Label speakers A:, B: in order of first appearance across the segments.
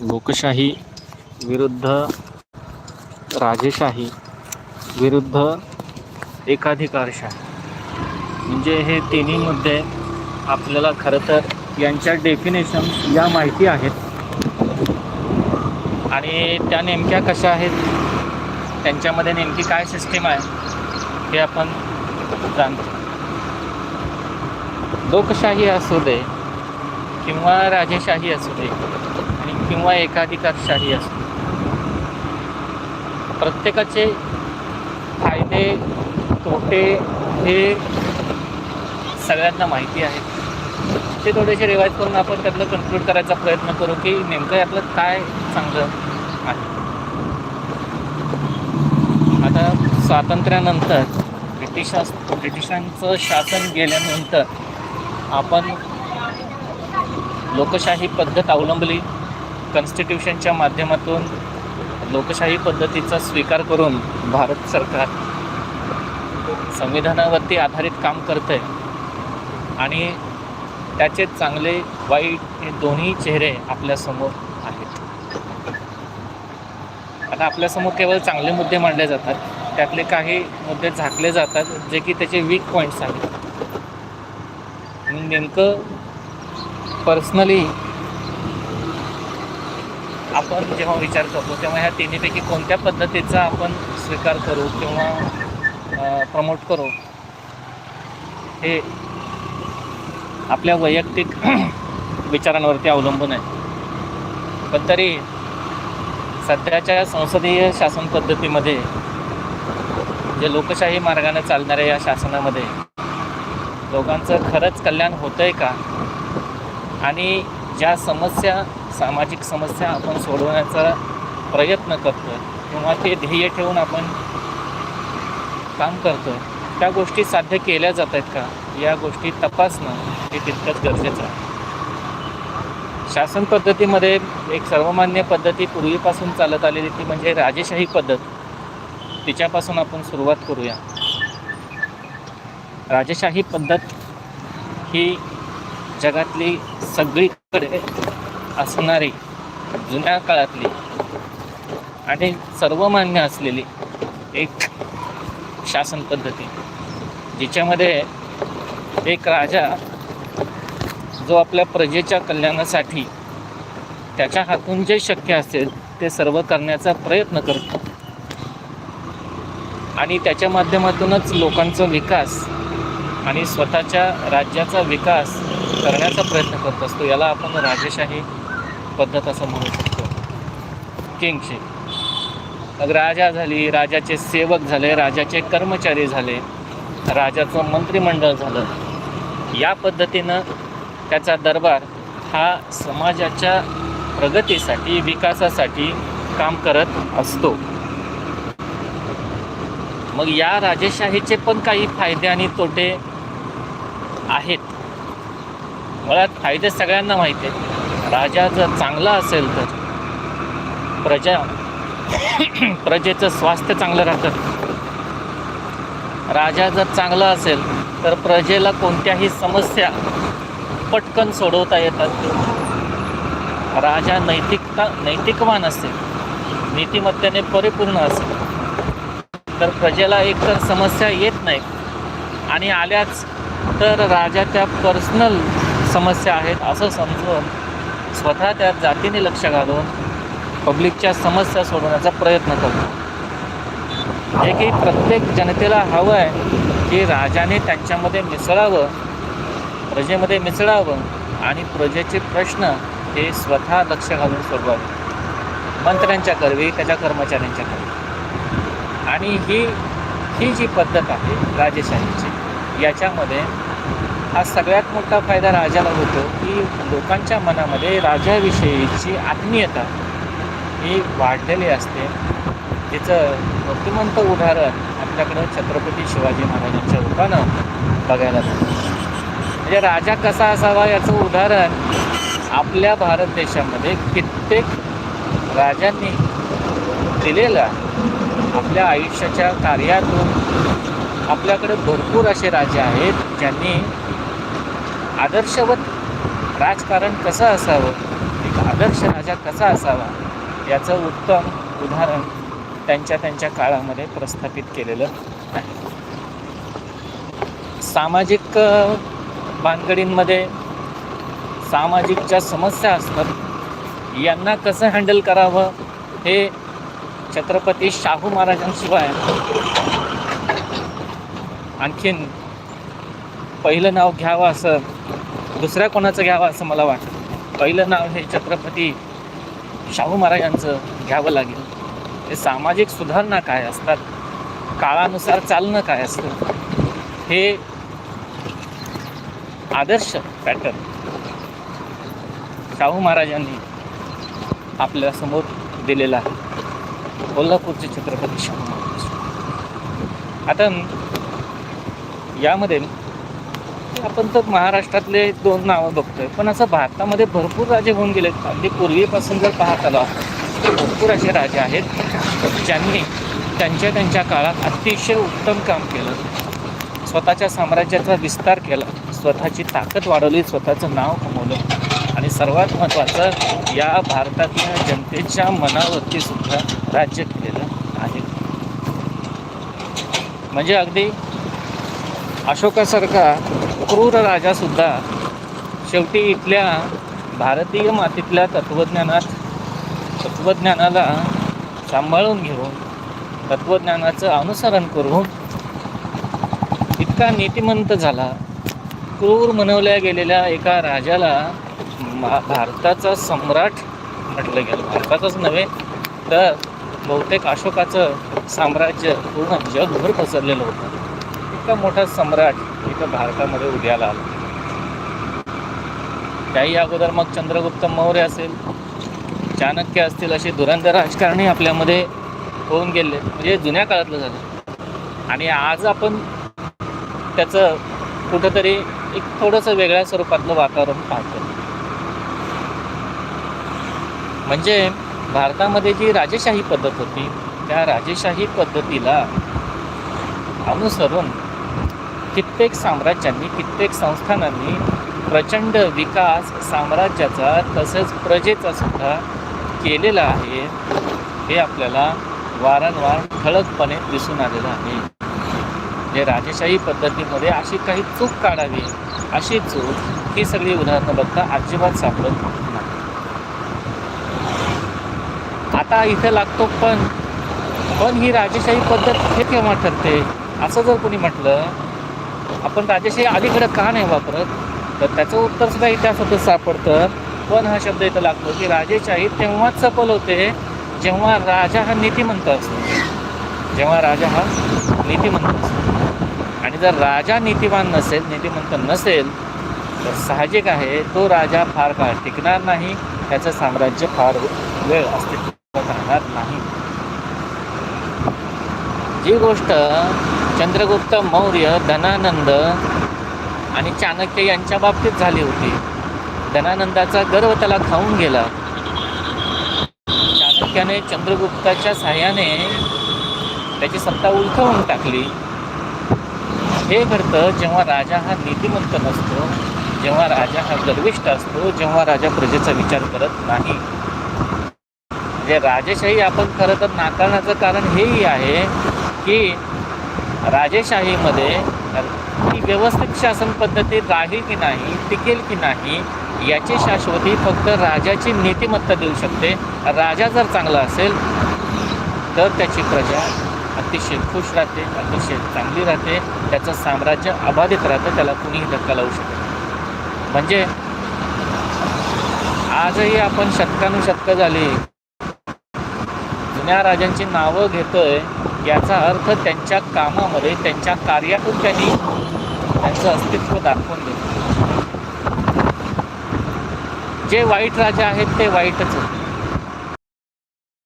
A: लोकशाही विरुद्ध राजेशाही विरुद्ध एकाधिकारशाही. म्हणजे हे तिन्ही मुद्दे आपल्याला खरं तर यांच्या डेफिनेशन या माहिती आहेत. आणि त्या नेमक्या कशा आहेत? त्यांच्यामध्ये नेमकी काय सिस्टीम आहे? हे आपण जाणतो. लोकशाही असू दे किंवा राजेशाही असू दे किंवा एकाधिकारशाही असते. प्रत्येकाचे फायदे तोटे हे सगळ्यांना माहिती आहे ते थोडेसे रिवाईज करून आपण त्यातलं कन्क्लूड करायचा प्रयत्न करू की नेमकं यातलं काय चांगलं आहे. आता स्वातंत्र्यानंतर ब्रिटिशा ब्रिटिशांचं शासन गेल्यानंतर आपण लोकशाही पद्धत अवलंबली. कॉन्स्टिट्यूशनच्या माध्यमातून लोकशाही पद्धतीचा स्वीकार करून भारत सरकार संविधानावरती आधारित काम करतं आहे आणि त्याचे चांगले वाईट हे दोन्ही चेहरे आपल्यासमोर आहेत. आता आपल्यासमोर केवळ चांगले मुद्दे मांडले जातात त्यातले काही मुद्दे झाकले जातात जे की त्याचे वीक पॉईंट्स आहेत. नेमकं पर्सनली आपण जेव्हा विचार करतो तेव्हा ह्या तिन्हीपैकी कोणत्या पद्धतीचा आपण स्वीकार करू किंवा प्रमोट करू? हे आपल्या वैयक्तिक विचारांवरती अवलंबून आहे. पण तरी सध्याच्या संसदीय शासन पद्धतीमध्ये जे लोकशाही मार्गाने चालणाऱ्या या शासनामध्ये लोकांचं खरंच कल्याण होतं आहे का? आणि ज्या समस्या सामाजिक समस्या आपण सोडवण्याचा प्रयत्न करतो किंवा ते ध्येय ठेवून आपण काम करतो त्या गोष्टी साध्य केल्या जात आहेत का? या गोष्टी तपासणं हे तितकंच गरजेचं आहे. शासन पद्धतीमध्ये एक सर्वमान्य पद्धती पूर्वीपासून चालत आलेली ती म्हणजे राजेशाही पद्धत. तिच्यापासून आपण सुरुवात करूया. राजेशाही पद्धत ही जगातली सगळीकडे असणारी जुन्या काळातली आणि सर्वमान्य असलेली एक शासन पद्धती जिच्यामध्ये एक राजा जो आपल्या प्रजेच्या कल्याणासाठी त्याच्या हातून जे शक्य असेल ते सर्व करण्याचा प्रयत्न करतो. आणि त्याच्या माध्यमातूनच लोकांचा विकास आणि स्वतःच्या राज्याचा विकास करण्याचा प्रयत्न करत असतो. याला आपण राजेशाही पद्धत असं म्हणू शकतो. किंगशिप मग राजा झाली राजाचे सेवक झाले राजाचे कर्मचारी झाले राजाचं मंत्रिमंडळ झालं. या पद्धतीनं त्याचा दरबार हा समाजाच्या प्रगतीसाठी विकासासाठी काम करत असतो. मग या राजेशाहीचे पण काही फायदे आणि तोटे आहेत. मुळात फायदे सगळ्यांना माहिती आहेत. राजा जर चांगला असेल तर प्रजा प्रजेचं स्वास्थ्य चांगलं राहतं. राजा जर चांगला असेल तर प्रजेला कोणत्याही समस्या पटकन सोडवता येतात. राजा नैतिकता नैतिकवान असेल नीतिमत्तेने परिपूर्ण असेल तर प्रजेला एकतर समस्या येत नाही आणि आल्याच तर राजाच्या पर्सनल समस्या आहेत असं समजून स्वतः त्या जातीने लक्ष घालून पब्लिकच्या समस्या सोडवण्याचा प्रयत्न करतो. हे की प्रत्येक जनतेला हवं आहे की राजाने त्यांच्यामध्ये मिसळावं प्रजेमध्ये मिसळावं आणि प्रजेचे प्रश्न हे स्वतः लक्ष घालून सोडवावे. मंत्र्यांच्या करवी त्याच्या कर्मचाऱ्यांच्या करवी. आणि ही ही जी पद्धत आहे राजेशाहीची याच्यामध्ये हा सगळ्यात मोठा फायदा राजाला होतो की लोकांच्या मनामध्ये राजाविषयीची आत्मीयता ही वाढलेली असते. तिचं मूर्तिमंत उदाहरण आपल्याकडं छत्रपती शिवाजी महाराजांच्या रूपानं बघायला जातं म्हणजे राजा कसा असावा याचं उदाहरण आपल्या भारत देशामध्ये कित्येक राजांनी दिलेलं आहे. आपल्या आयुष्याच्या कार्यातून आपल्याकडे भरपूर असे राजे आहेत ज्यांनी आदर्शवत राजकारण कसं असावं? एक आदर्श राजा कसा असावा? याचं उत्तम उदाहरण त्यांच्या त्यांच्या काळामध्ये प्रस्थापित केलेलं आहे. सामाजिक भानगडींमध्ये सामाजिक ज्या समस्या असतात यांना कसं हँडल करावं? हे छत्रपती शाहू महाराजांशिवाय आणखीन पहिलं नाव घ्यावं असं दुसऱ्या कोणाचं घ्यावं असं मला वाटतं? पहिलं नाव हे छत्रपती शाहू महाराजांचं घ्यावं लागेल. हे सामाजिक सुधारणा काय असतात? काळानुसार चालणं काय असतं? हे आदर्श पॅटर्न. शाहू महाराजांनी आपल्यासमोर दिलेला आहे. कोल्हापूरचे छत्रपती शाहू महाराज. आता यामध्ये आपण तर महाराष्ट्रातले दोन नावं बघतोय. पण असं भारतामध्ये भरपूर राजे होऊन गेलेत अगदी म्हणजे पूर्वीपासून जर पाहत आलो तर भरपूर असे राजे आहेत ज्यांनी त्यांच्या त्यांच्या काळात अतिशय उत्तम काम केलं. स्वतःच्या साम्राज्याचा विस्तार केला स्वतःची ताकद वाढवली स्वतःचं नाव कमवलं. आणि सर्वात महत्त्वाचं या भारतातल्या जनतेच्या मनावरती सुद्धा राज्य केलेलं आहे. म्हणजे अगदी अशोकासारखा क्रूर राजासुद्धा शेवटी इथल्या भारतीय मातीतल्या तत्त्वज्ञानात तत्त्वज्ञानाला सांभाळून घेऊन तत्त्वज्ञानाचं अनुसरण करून इतका नीतिमंत झाला. क्रूर म्हणवल्या गेलेल्या एका राजाला भारताचा सम्राट म्हटलं गेलं. भारताचंच नव्हे तर बहुतेक अशोकाचं साम्राज्य पूर्ण जगभर पसरलेलं होतं. इतका मोठा सम्राट इथं भारतामध्ये उद्याला आला. त्याही अगोदर मग चंद्रगुप्त मौर्य असेल चाणक्य असतील असे धुरंधर राजकारणी आपल्यामध्ये होऊन गेले म्हणजे जुन्या काळातलं झालं. आणि आज आपण त्याचं कुठंतरी एक थोडंसं वेगळ्या स्वरूपातलं वातावरण पाहतो म्हणजे भारतामध्ये जी राजेशाही पद्धत होती त्या राजेशाही पद्धतीला अनुसरून कित्येक साम्राज्यांनी कित्येक संस्थानांनी प्रचंड विकास साम्राज्याचा तसंच प्रजेचा सुद्धा केलेला आहे हे आपल्याला वारंवार ठळकपणे दिसून आलेलं आहे. जे राजेशाही पद्धतीमध्ये अशी काही चूक काढावी अशी चूक ही सगळी उदाहरणं बघता अजिबात सापडत नाही. आता इथे लागतो पण पण ही राजेशाही पद्धत हे केव्हा ठरते? असं जर कोणी म्हटलं आपण राजेशाही अलीकडे का नाही वापरत? तर त्याचं उत्तर सुद्धा इतिहासातच सापडतं. पण हा शब्द इथं लागतो की राजेशाही तेव्हाच सफल होते जेव्हा राजा हा नीतिमंत असतो. जेव्हा राजा हा नीतिमंत असतो. आणि जर राजा नीतिवान नसेल नीतिमंत नसेल तर साहजिक आहे तो राजा फार काळ टिकणार नाही. त्याचं साम्राज्य फार वेळ अस्तित्वात राहणार नाही. जी गोष्ट चंद्रगुप्त मौर्य धनानंद आणि चाणक्य यांच्या बाबतीत झाली होती. धनानंदाचा गर्व त्याला खाऊन गेला. चाणक्याने चंद्रगुप्ताच्या साह्याने त्याची सत्ता उलथवून टाकली. हे घडतं जेव्हा राजा हा नीतिमंत नसतो जेव्हा राजा हा गर्विष्ठ असतो जेव्हा राजा प्रजेचा विचार करत नाही. जे राजेशाही आपण खरं तर नाकारण्याचं कारण हेही आहे की राजेशाहीमध्ये व्यवस्थित शासन पद्धती राहील की नाही टिकेल की नाही याची शाश्वती फक्त राजाची नीतिमत्ता देऊ शकते. राजा जर चांगला असेल तर त्याची प्रजा अतिशय खुश राहते अतिशय चांगली राहते. त्याचं साम्राज्य अबाधित राहतं त्याला कुणीही धक्का लावू शकत म्हणजे आजही आपण शतकानुशतकं झाली. जुन्या राजांची नावं घेतोय याचा अर्थ त्यांच्या कामामध्ये त्यांच्या कार्यातून त्यांनी त्यांचं अस्तित्व दाखवून देतो जे वाईट राजा आहेत ते वाईटच होते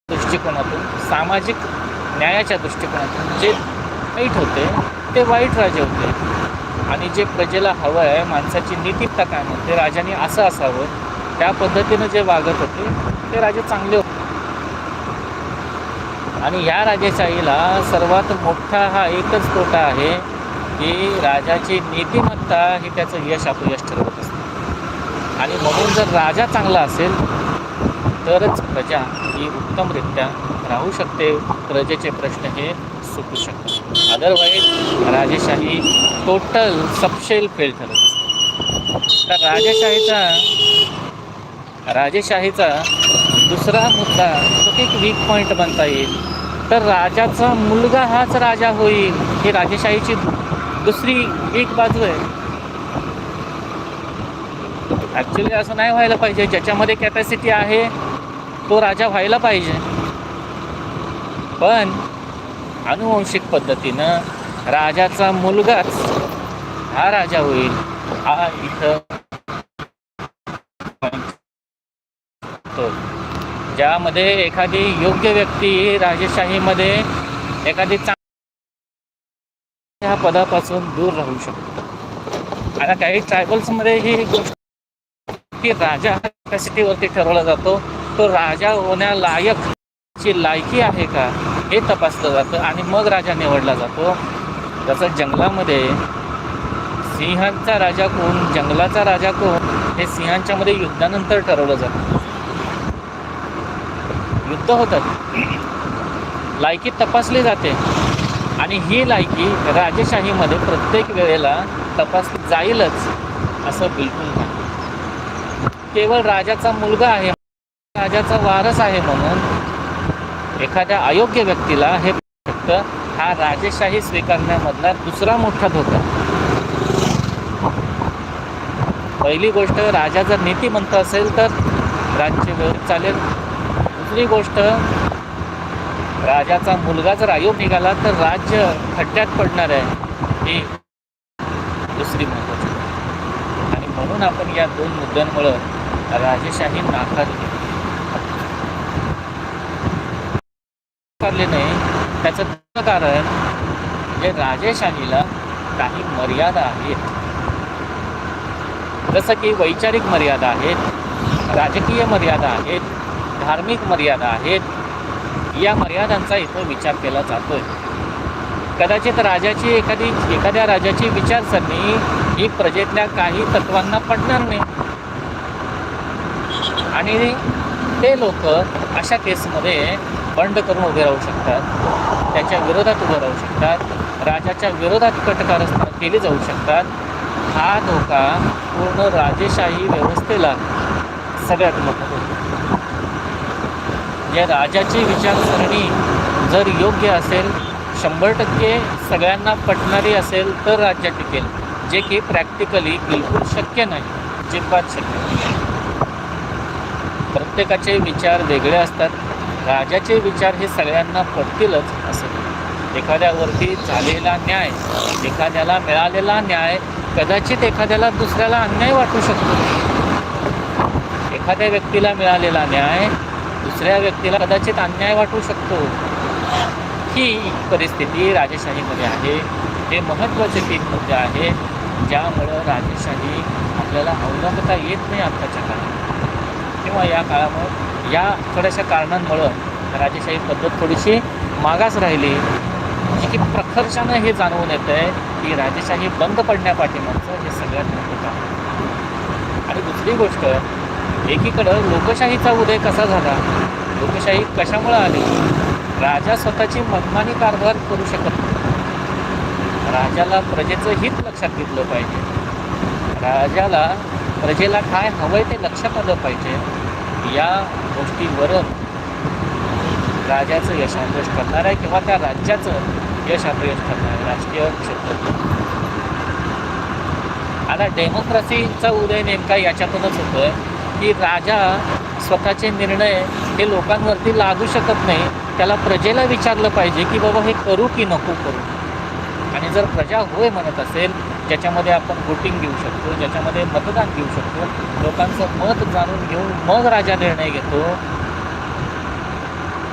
A: दृष्टिकोनातून सामाजिक न्यायाच्या दृष्टिकोनातून जे वाईट होते ते वाईट राजे होते. आणि जे प्रजेला हवं आहे माणसाची नीतिकता काय म्हणते राजाने असं असावं त्या पद्धतीनं जे वागत होते ते राजे चांगले होते. आणि ह्या राजेशाहीला सर्वात मोठा हा एकच तोटा आहे की राजाची नीतिमत्ता ही त्याचं यश अपयश ठरवत असते. आणि म्हणून जर राजा चांगला असेल तरच प्रजा ही उत्तमरित्या राहू शकते. प्रजेचे प्रश्न हे सुटू शकतात. अदरवाईज राजेशाही टोटल सपशेल फेल ठरत असते. तर राजेशाहीचा राजेशाहीचा दुसरा मुद्दा तो एक वीक पॉईंट बनता येईल. तर राजाचा मुलगा हाच राजा होईल ही राजेशाहीची दुसरी एक बाजू आहे. ॲक्च्युली असं नाही व्हायला पाहिजे. ज्याच्यामध्ये कॅपॅसिटी आहे तो राजा व्हायला पाहिजे. पण अनुवंशिक पद्धतीनं राजाचा मुलगाच हा राजा होईल. हा इथं ज्यामध्ये एखादी योग्य व्यक्ती राजेशाहीमध्ये एखादी चांग ह्या पदापासून दूर राहू शकतो. आता काही ट्रायबल्समध्ये ही गोष्ट की राजा कॅपॅसिटीवरती ठरवला जातो? तो राजा होण्यालायक ची लायकी आहे का? हे तपासलं जातं आणि मग राजा निवडला जातो. जसं जंगलामध्ये सिंहांचा राजा कोण? जंगलाचा राजा कोण? हे सिंहांच्यामध्ये युद्धानंतर ठरवलं जातं. युद्ध होतात. लायकी तपासली जाते. आणि ही लायकी राजेशाहीमध्ये प्रत्येक वेळेला तपासली जाईलच असं बिलकुल नाही. केवळ राजाचा मुलगा आहे राजाचा वारस आहे म्हणून एखाद्या अयोग्य व्यक्तीला हे फक्त हा राजेशाही स्वीकारण्यामधला दुसरा मोठा धोका. पहिली गोष्ट राजा जर नीतिमंत असेल तर राज्य व्यवस्थित चालेल. दुसरी गोष्ट राजाचा मुलगा जर आयोग निघाला तर राज्य खड्ड्यात पडणार आहे. ही दुसरी महत्वाची आणि म्हणून आपण या दोन मुद्द्यांमुळं राजेशाही नाकारली. नाही. त्याचं कारण म्हणजे राजेशाहीला काही मर्यादा आहेत. जसं की वैचारिक मर्यादा आहेत राजकीय मर्यादा आहेत धार्मिक मर्यादा आहेत या मर्यादांचा इथं विचार केला जातो आहे कदाचित राजाची एखादी एखाद्या राजाची विचारसरणी ही प्रजेतल्या काही तत्वांना पडणार नाही. आणि ते लोक अशा केसमध्ये बंड करून उभे राहू शकतात. त्याच्या विरोधात उभं राहू शकतात. राजाच्या विरोधात कटकारस्थान केली जाऊ शकतात. हा धोका पूर्ण राजेशाही व्यवस्थेला सगळ्यात मोठा या राजाची विचारसरणी जर योग्य असेल शंभर टक्के सगळ्यांना पटणारी असेल तर राज्य टिकेल जे की प्रॅक्टिकली बिलकुल शक्य नाही अजिबात शक्य नाही. प्रत्येकाचे विचार वेगळे असतात. राजाचे विचार हे सगळ्यांना पटतीलच असं एखाद्यावरती झालेला न्याय एखाद्याला मिळालेला न्याय कदाचित एखाद्याला दुसऱ्याला अन्याय वाटू शकतो. एखाद्या व्यक्तीला मिळालेला न्याय दुसऱ्या व्यक्तीला कदाचित अन्याय वाटू शकतो. ही परिस्थिती राजेशाहीमध्ये आहे. हे महत्त्वाचे तीन मुद्दे आहे. ज्यामुळं राजेशाही आपल्याला अवलंबता येत नाही आत्ताच्या काळात. किंवा या काळामुळं या थोड्याशा कारणांमुळं राजेशाही पद्धत थोडीशी मागास राहिली. जी की प्रखर्षानं हे जाणवून येतं आहे की राजेशाही बंद पडण्यापाठीमागचं हे सगळ्यात मोठं कारण आणि दुसरी गोष्ट एकीकडं लोकशाहीचा उदय कसा झाला? लोकशाही कशामुळं आली? राजा स्वतःची मनमानी कारभार करू शकत नाही. राजाला प्रजेचं हित लक्षात घेतलं पाहिजे. राजाला प्रजेला काय हवंय ते लक्षात आलं पाहिजे. या गोष्टीवरच राजाचं यशापयश ठरणार आहे किंवा त्या राज्याचं यशापयश ठरणार आहे? राजकीय क्षेत्रात आता डेमोक्रेसीचा उदय नेमका याच्यातूनच होतोय. की राजा स्वतःचे निर्णय हे लोकांवरती लागू शकत नाही त्याला प्रजेला विचारलं पाहिजे की बाबा हे करू की नको करू. आणि जर प्रजा होय म्हणत असेल ज्याच्यामध्ये आपण वोटिंग घेऊ शकतो ज्याच्यामध्ये मतदान घेऊ शकतो लोकांचं मत जाणून घेऊन मग राजा निर्णय घेतो.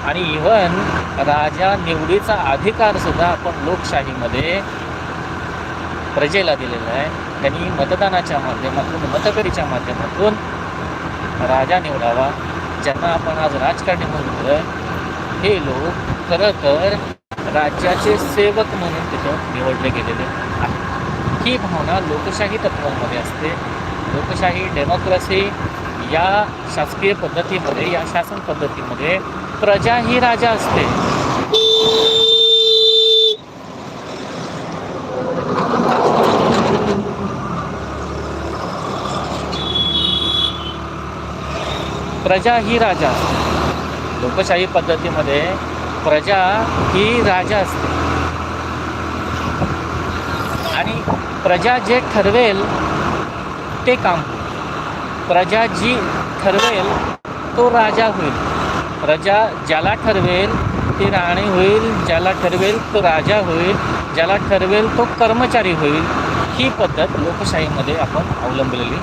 A: आणि इव्हन राजा निवडीचा अधिकार सुद्धा आपण लोकशाहीमध्ये प्रजेला दिलेला आहे. त्यांनी मतदानाच्या माध्यमातून मतकरीच्या माध्यमातून राजा निवडावा ज्यांना आपण आज राजकारणी म्हणतोय हे लोक खरं तर राज्याचे सेवक म्हणून तिथं निवडले गेलेले आहेत. ही भावना लोकशाही तत्वांमध्ये असते. लोकशाही डेमोक्रेसी या शासकीय पद्धतीमध्ये या शासन पद्धतीमध्ये प्रजा ही राजा असते. प्रजा ही राजा असते. लोकशाही पद्धतीमध्ये प्रजा ही राजा असते. आणि प्रजा जे ठरवेल ते काम प्रजा जी ठरवेल तो राजा होईल. प्रजा ज्याला ठरवेल ती राणी होईल. ज्याला ठरवेल तो राजा होईल. ज्याला ठरवेल तो कर्मचारी होईल. ही पद्धत लोकशाहीमध्ये आपण अवलंबलेली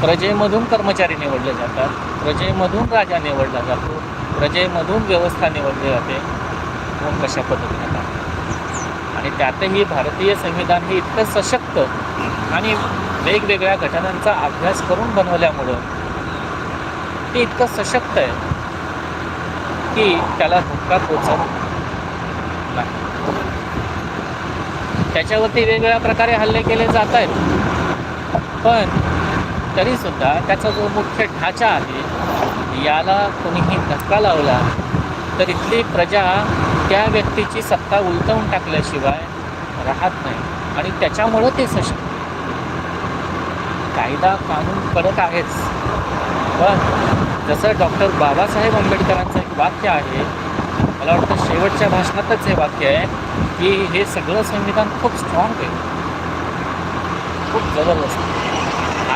A: प्रजेमधून कर्मचारी निवडले जातात प्रजेमधून राजा निवडला जातो प्रजेमधून व्यवस्था निवडली जाते. कोण कशा पद्धतीने काम आणि त्यातही भारतीय संविधान हे इतकं सशक्त आणि वेगवेगळ्या घटनांचा अभ्यास करून बनवल्यामुळं ते इतकं सशक्त आहे की त्याला धक्का पोचत नाही. त्याच्यावरती वेगवेगळ्या प्रकारे हल्ले केले जात आहेत. पण तरीसुद्धा त्याचा जो मुख्य ढाचा आहे याला कोणीही धक्का लावला तर इथली प्रजा त्या व्यक्तीची सत्ता उलटवून टाकल्याशिवाय राहत नाही आणि त्याच्यामुळं ते सशक्त. कायदा कानून कडक आहेच. पण जसं डॉक्टर बाबासाहेब आंबेडकरांचं एक वाक्य आहे मला वाटतं शेवटच्या भाषणातच हे वाक्य आहे की हे सगळं संविधान खूप स्ट्रॉंग आहे. खूप जबरदस्त.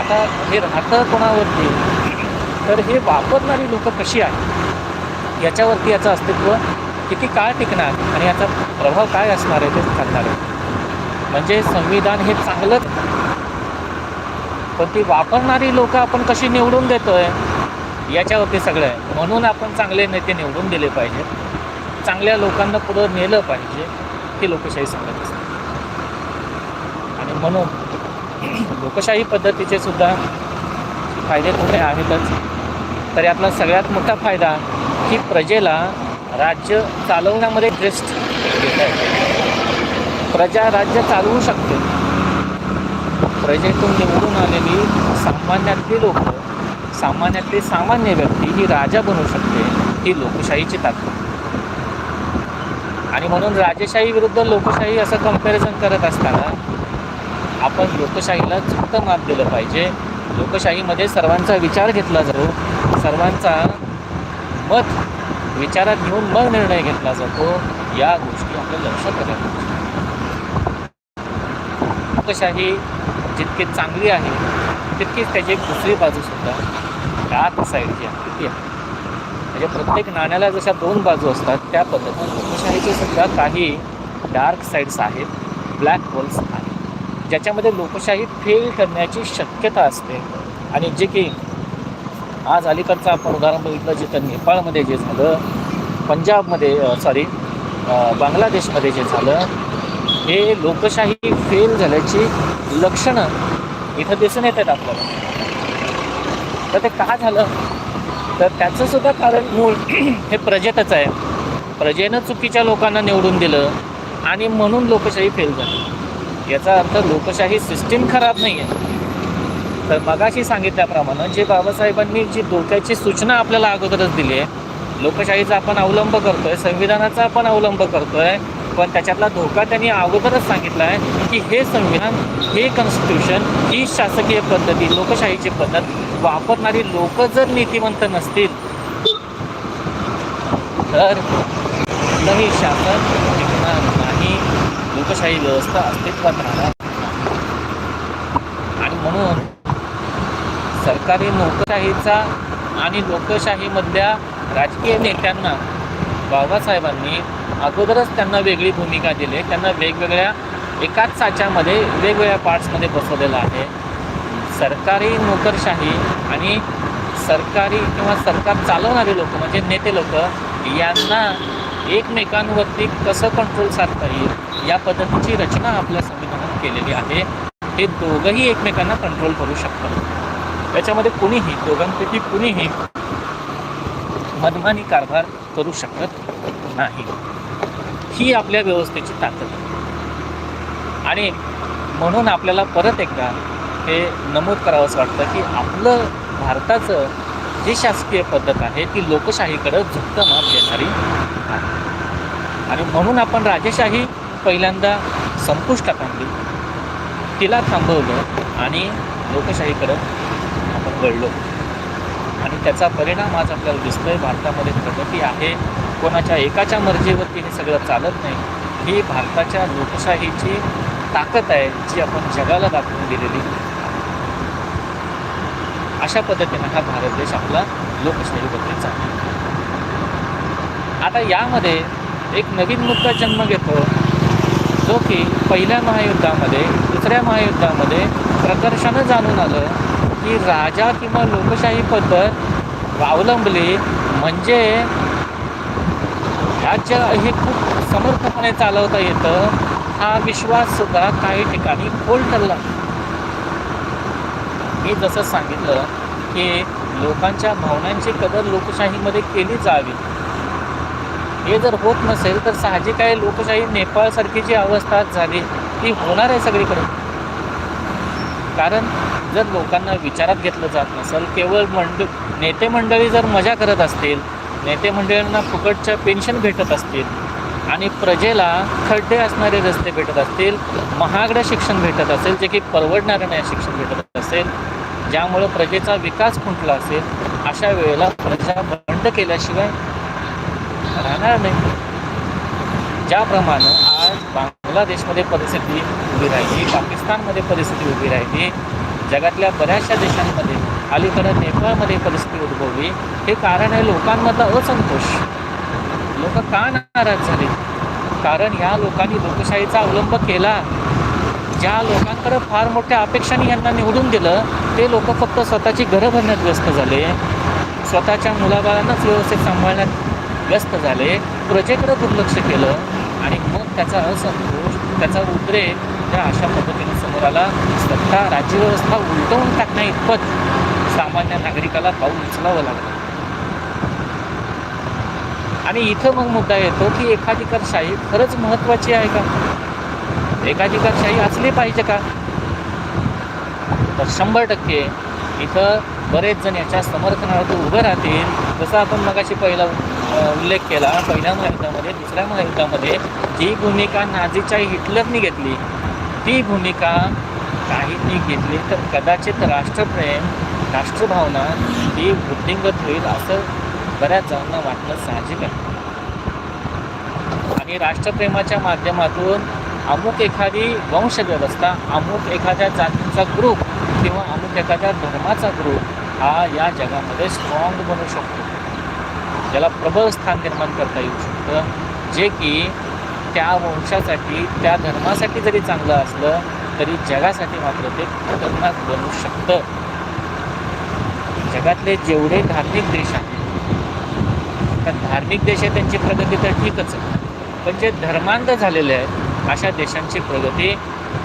A: आता हे राहतं कोणावरती? तर हे वापरणारी लोक कशी आहेत? याच्यावरती याचं अस्तित्व किती काळ टिकणार? आणि याचा प्रभाव काय असणार आहे ते ठरणार आहे. म्हणजे संविधान हे चांगलंच पण ती वापरणारी लोक आपण कशी निवडून देतोय? याच्यावरती सगळं आहे. म्हणून आपण चांगले नेते निवडून दिले पाहिजेत. चांगल्या लोकांना पुढं नेलं पाहिजे ही लोकशाही सांगत असते. आणि म्हणून लोकशाही पद्धतीचे सुद्धा फायदे थोडे आहेतच. तर यातला सगळ्यात मोठा फायदा की प्रजेला राज्य चालवण्यामध्ये इंटरेस्ट प्रजा राज्य चालवू शकते. प्रजेतून निवडून आलेली सामान्यातली लोक सामान्यातली सामान्य व्यक्ती ही राजा बनू शकते ही लोकशाहीची ताकद. आणि म्हणून राजेशाही विरुद्ध लोकशाही असं कंपॅरिझन करत असताना आपण लोकशाहीला झुकतं मात दिलं पाहिजे. लोकशाहीमध्ये सर्वांचा विचार घेतला जातो. सर्वांचा मत विचारात घेऊन मग निर्णय घेतला जातो. या गोष्टी आपल्या लक्षात आल्या लोकशाही जितकी चांगली आहे तितकीच त्याची एक दुसरी बाजू सुद्धा डार्क साईडची आहे ती आहे. म्हणजे प्रत्येक नाण्याला जशा दोन बाजू असतात त्या पद्धतीने लोकशाहीचे सुद्धा काही डार्क साईड्स आहेत ब्लॅक होल्स आहेत. ज्याच्यामध्ये लोकशाही फेल करण्याची शक्यता असते. आणि जे की आज अलीकडचं आपण उदाहरण बघितलं जिथं नेपाळमध्ये जे झालं पंजाबमध्ये सॉरी बांगलादेशमध्ये जे झालं हे लोकशाही फेल झाल्याची लक्षणं इथं दिसून येत आहेत आपल्याला. तर ते का झालं? तर त्याचंसुद्धा कारण मूळ हे प्रजेतच आहे. प्रजेनं चुकीच्या लोकांना निवडून दिलं आणि म्हणून लोकशाही फेल झाली. याचा अर्थ लोकशाही सिस्टीम खराब नाही आहे तर मगाशी सांगितल्याप्रमाणे जे बाबासाहेबांनी जी धोक्याची सूचना आपल्याला अगोदरच दिली आहे लोकशाहीचा आपण अवलंब करतोय संविधानाचा आपण अवलंब करतोय पण त्याच्यातला धोका त्यांनी अगोदरच सांगितला आहे की हे संविधान हे कॉन्स्टिट्यूशन ही शासकीय पद्धती लोकशाहीची पद्धत वापरणारी लोक जर नीतिवंत नसतील तर कुठलंही शासन लोकशाही व्यवस्था अस्तित्वात राहणार. आणि म्हणून सरकारी लोकशाहीचा आणि लोकशाहीमधल्या राजकीय नेत्यांना बाबासाहेबांनी अगोदरच त्यांना वेगळी भूमिका दिली. त्यांना वेगवेगळ्या एकाच साच्यामध्ये वेगवेगळ्या पार्ट्समध्ये बसवलेलं आहे. सरकारी नोकरशाही आणि सरकारी किंवा सरकार चालवणारे लोक म्हणजे नेते लोक यांना एकमेकांवरती कसं कंट्रोल साधता येईल? या पद्धतीची रचना आपल्या संविधानात केलेली आहे. हे दोघंही एकमेकांना कंट्रोल करू शकतात. त्याच्यामध्ये कुणीही दोघांपैकी कुणीही मनमानी कारभार करू शकत नाही. ही आपल्या व्यवस्थेची ताकद आहे. आणि म्हणून आपल्याला परत एकदा हे नमूद करावंसं वाटतं की आपलं भारताचं जी शासकीय पद्धत आहे ती लोकशाहीकडं झुकतं माप घेणारी आहे. आणि म्हणून आपण राजेशाही पहिल्यांदा संपुष्टात आणली तिला थांबवलं आणि लोकशाहीकडं आपण वळलो. आणि त्याचा परिणाम आज आपल्याला दिसतोय. भारतामध्ये प्रगती आहे. कोणाच्या एकाच्या मर्जीवरती हे सगळं चालत नाही. ही भारताच्या लोकशाहीची ताकद आहे जी आपण जगाला दाखवून दिलेली. अशा पद्धतीनं हा भारत देश आपला लोकशाहीबद्दल चालतो. आता यामध्ये एक नवीन मुद्दा जन्म घेतो. जो की पहिल्या महायुद्धामध्ये दुसऱ्या महायुद्धामध्ये प्रकर्षानं जाणून आलं की राजा किंवा लोकशाही पद्धत अवलंबली म्हणजे राज्य हे खूप समर्थपणे चालवता येतं हा विश्वास सुद्धा काही ठिकाणी खोल ठरला मी जसं सांगितलं की लोकांच्या भावनांची कदर लोकशाहीमध्ये केली जावी. हे जर होत नसेल तर साहजिक आहे लोकशाही नेपाळसारखी जी अवस्था झाली ती होणार आहे सगळीकडे. कारण जर लोकांना विचारात घेतलं जात नसेल केवळ मंड नेते मंडळी जर मजा करत असतील नेते मंडळींना फुकटच्या पेन्शन भेटत असतील आणि प्रजेला खड्डे असणारे रस्ते भेटत असतील महागडं शिक्षण भेटत असेल जे की परवडणारं नाही शिक्षण भेटत असेल ज्यामुळं प्रजेचा विकास खुंटला असेल अशा वेळेला प्रजा बंड केल्याशिवाय राहणार नाही. ज्याप्रमाणे आज बांगलादेशमध्ये परिस्थिती उभी राहिली पाकिस्तानमध्ये परिस्थिती उभी राहिली जगातल्या बऱ्याचशा देशांमध्ये अलीकडं नेपाळमध्ये परिस्थिती उद्भवली हे कारण आहे लोकांमधला असंतोष. लोक का नाराज झाले? कारण ह्या लोकांनी लोकशाहीचा अवलंब केला. ज्या लोकांकडे फार मोठ्या अपेक्षांनी यांना निवडून दिलं ते लोक फक्त स्वतःची घरं भरण्यात व्यस्त झाले. स्वतःच्या मुलाबाळांनाच व्यवस्थित सांभाळण्यात व्यस्त झाले प्रजेकडे दुर्लक्ष केलं आणि मग त्याचा असंतोष त्याचा उद्रेक त्या अशा पद्धतीने समोर आला. सत्ता राज्यव्यवस्था उलटवून टाकण्या इतपत सामान्य नागरिकाला पाऊल उचलावं लागलं. आणि इथं मग मुद्दा येतो की एकाधिकारशाही खरंच महत्त्वाची आहे का? एकाधिकारशाही असली पाहिजे का? तर शंभर टक्के इथं बरेच जण याच्या समर्थनार्थ उभं राहतील. जसं आपण मगाशी पहिला उल्लेख केला. पहिल्या महायुद्धामध्ये दुसऱ्या महायुद्धामध्ये जी भूमिका नाझीच्या हिटलरनी घेतली ती भूमिका काहींनी घेतली तर कदाचित राष्ट्रप्रेम राष्ट्रभावना ही वृद्धिंगत होईल असं बऱ्याच जणांना वाटणं साहजिक आहे. आणि राष्ट्रप्रेमाच्या माध्यमातून अमुक एखादी वंशव्यवस्था अमुक एखाद्या जातीचा ग्रुप किंवा अमुक एखाद्या धर्माचा ग्रुप हा या जगामध्ये स्ट्रॉंग बनू शकतो. ज्याला प्रबळ स्थान निर्माण करता येऊ शकतं. जे की त्या वंशासाठी त्या धर्मासाठी जरी चांगलं असलं तरी जगासाठी मात्र ते खतरनाक बनू शकतं. जगातले जेवढे धार्मिक देश आहेत तर धार्मिक देश आहे त्यांची प्रगती तर ठीकच आहे. पण जे धर्मांध झालेले आहेत अशा देशांची प्रगती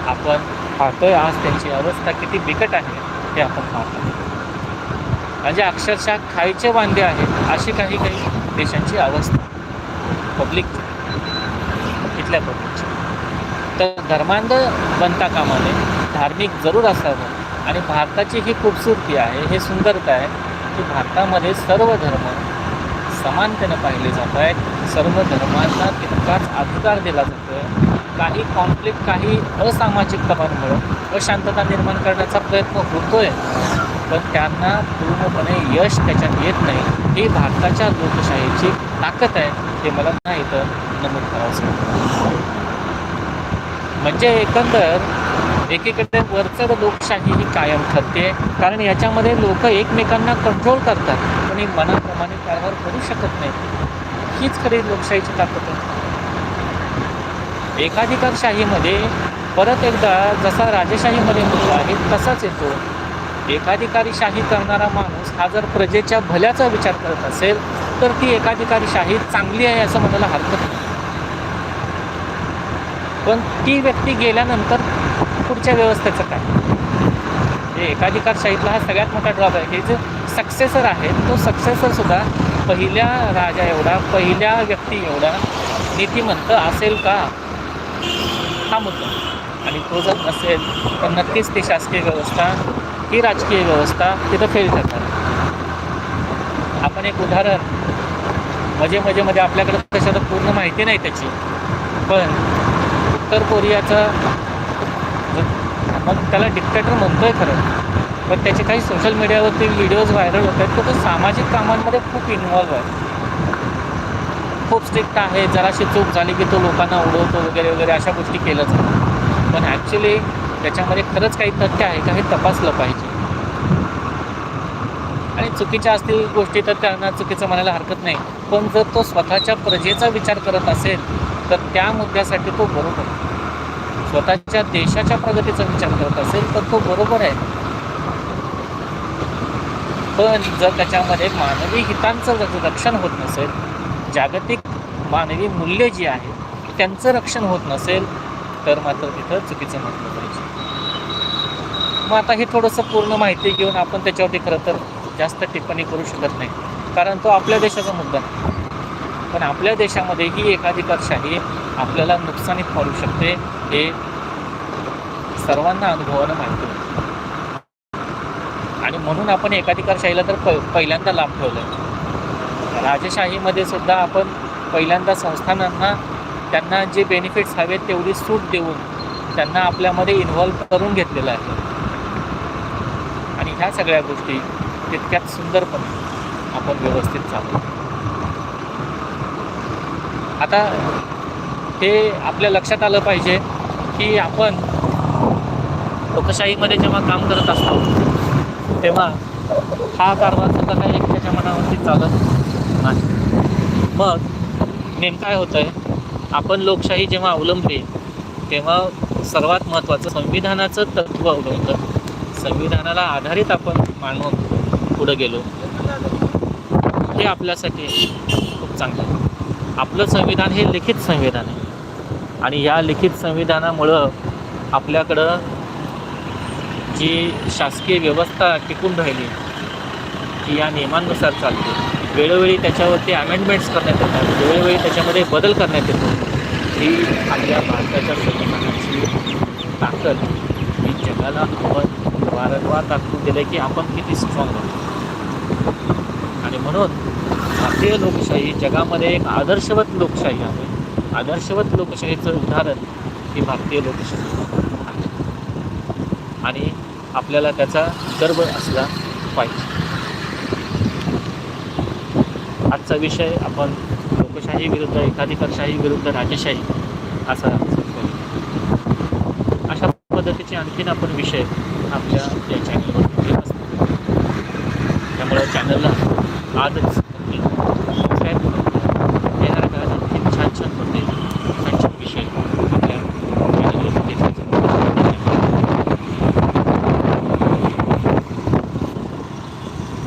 A: आपण पाहतोय. आज त्यांची अवस्था किती बिकट आहे ते आपण पाहतो म्हणजे अक्षरशः खायचे वांदे आहेत अशी काही काही देशांची अवस्था. पब्लिक इथल्या पब्लिकची तर धर्मांध बनता कामा नये धार्मिक जरूर असावं आणि भारताची ही खूबसूरती आहे हे सुंदरता आहे की भारतामध्ये सर्व धर्म समानतेनं पाहिले जात आहेत. सर्व धर्मांना तितकाच अधिकार दिला जातो आहे काही कॉन्फ्लिक्ट काही असामाजिक तणावांमुळं अशांतता निर्माण करण्याचा प्रयत्न होतोय. पण त्यांना पूर्णपणे यश त्याच्यात येत नाही. ही भारताच्या लोकशाहीची ताकद आहे हे मला नाही तर नमूद करावं म्हणजे एकंदर एकीकडे वरचढ लोकशाही ही कायम ठरते कारण याच्यामध्ये लोक एकमेकांना कंट्रोल करतात पण ही मनाप्रमाणे कारभार करू शकत नाही. हीच खरी लोकशाहीची ताकद आहे. एकाधिकारशाहीमध्ये परत एकदा जसा राजेशाहीमध्ये मुद्दा आहे तसाच येतो. एकाधिकारी शाही करणारा माणूस हा जर प्रजेच्या भल्याचा विचार करत असेल तर ती एकाधिकारी शाही चांगली आहे असं म्हणायला हरकत नाही. पण ती व्यक्ती गेल्यानंतर पुढच्या व्यवस्थेचं काय? हे एकाधिकारशाहीतला हा सगळ्यात मोठा ड्रॉप आहे. हे जे सक्सेसर आहे तो सक्सेसर सुद्धा पहिल्या राजा एवढा पहिल्या व्यक्ती एवढा नीतिमंत असेल का? हा मुद्दा. आणि तो जर नसेल तर नक्कीच ती शासकीय व्यवस्था ही राजकीय व्यवस्था तिथं फेल ठरणार आपण एक उदाहरण मजे मजेमध्ये आपल्याकडे तसं तर पूर्ण माहिती नाही त्याची पण उत्तर कोरियाचा मग त्याला डिक्टेटर म्हणतोय खरं पण त्याचे काही सोशल मीडियावरती व्हिडिओज व्हायरल होत आहेत तर तो सामाजिक कामांमध्ये खूप इन्व्हॉल्व आहे. खूप स्ट्रिक्ट आहे जराशी चूक झाली की तो लोकांना उडवतो वगैरे वगैरे अशा गोष्टी केल्या जातात पण ॲक्च्युली त्याच्यामध्ये खरंच काही तथ्य आहे का हे तपासलं पाहिजे. आणि चुकीच्या असतील गोष्टी तर त्यांना चुकीचं म्हणायला हरकत नाही. पण जर तो स्वतःच्या प्रजेचा विचार करत असेल तर त्या मुद्द्यासाठी तो बरोबर आहे. स्वतःच्या देशाच्या प्रगतीचा विचार करत असेल तर तो बरोबर आहे. पण जर त्याच्यामध्ये मानवी हितांचं रक्षण होत नसेल जागतिक मानवी मूल्य जी आहेत त्यांचं रक्षण होत नसेल तर मात्र तिथं चुकीचं म्हटलं पाहिजे. मग आता हे थोडंसं पूर्ण माहिती घेऊन आपण त्याच्यावरती खरं तर जास्त टिप्पणी करू शकत नाही. कारण तो आपल्या देशाचा मुद्दा नाही पण आपल्या देशामध्ये ही एकाधिकारशाही आपल्याला नुकसानीत पाडू शकते हे सर्वांना अनुभवानं माहिती आहे. आणि म्हणून आपण एकाधिकारशाहीला तर प पहिल्यांदा लाभ ठेवलं आहे राजशाहीमध्ये सुद्धा आपण पहिल्यांदा संस्थानांना त्यांना जे बेनिफिट्स हवेत तेवढी सूट देऊन त्यांना आपल्यामध्ये इन्व्हॉल्व करून घेतलेलं आहे. ह्या सगळ्या गोष्टी तितक्यात सुंदरपणे आपण व्यवस्थित चालू. आता हे आपल्या लक्षात आलं पाहिजे की आपण लोकशाहीमध्ये जेव्हा काम करत असतो तेव्हा हा कारभार सुद्धा काही एकट्याच्या मनावरती चालत नाही. मग नेम काय होतं आहे आपण लोकशाही जेव्हा अवलंबली तेव्हा सर्वात महत्त्वाचं संविधानाचं तत्त्व अवलंबलं संविधानाला आधारित आपण मानून पुढं गेलो. हे आपल्यासाठी खूप चांगलं आहे. आपलं संविधान हे लिखित संविधान आहे. आणि या लिखित संविधानामुळं आपल्याकडं जी शासकीय व्यवस्था टिकून राहिली ती या नियमांनुसार चालते. वेळोवेळी त्याच्यावरती अमेंडमेंट्स करण्यात येतात. वेळोवेळी त्याच्यामध्ये बदल करण्यात येतो. ही आपल्या भारताच्या संविधानाची ताकद ही जगाला आपण वारंवार दाखवून दिलं की आपण किती स्ट्रॉंग आहोत. आणि म्हणून भारतीय लोकशाही जगामध्ये एक आदर्शवत लोकशाही आहे. आदर्शवत लोकशाहीचं उदाहरण ही भारतीय लोकशाही आहे. आणि आपल्याला त्याचा गर्व असला पाहिजे. आजचा विषय आपण लोकशाही विरुद्ध एकाधिकारशाही विरुद्ध राजशाही असा अशा पद्धतीचे आणखीन आपण विषय आपल्या या चॅनलवर असतो त्यामुळे चॅनलला आजच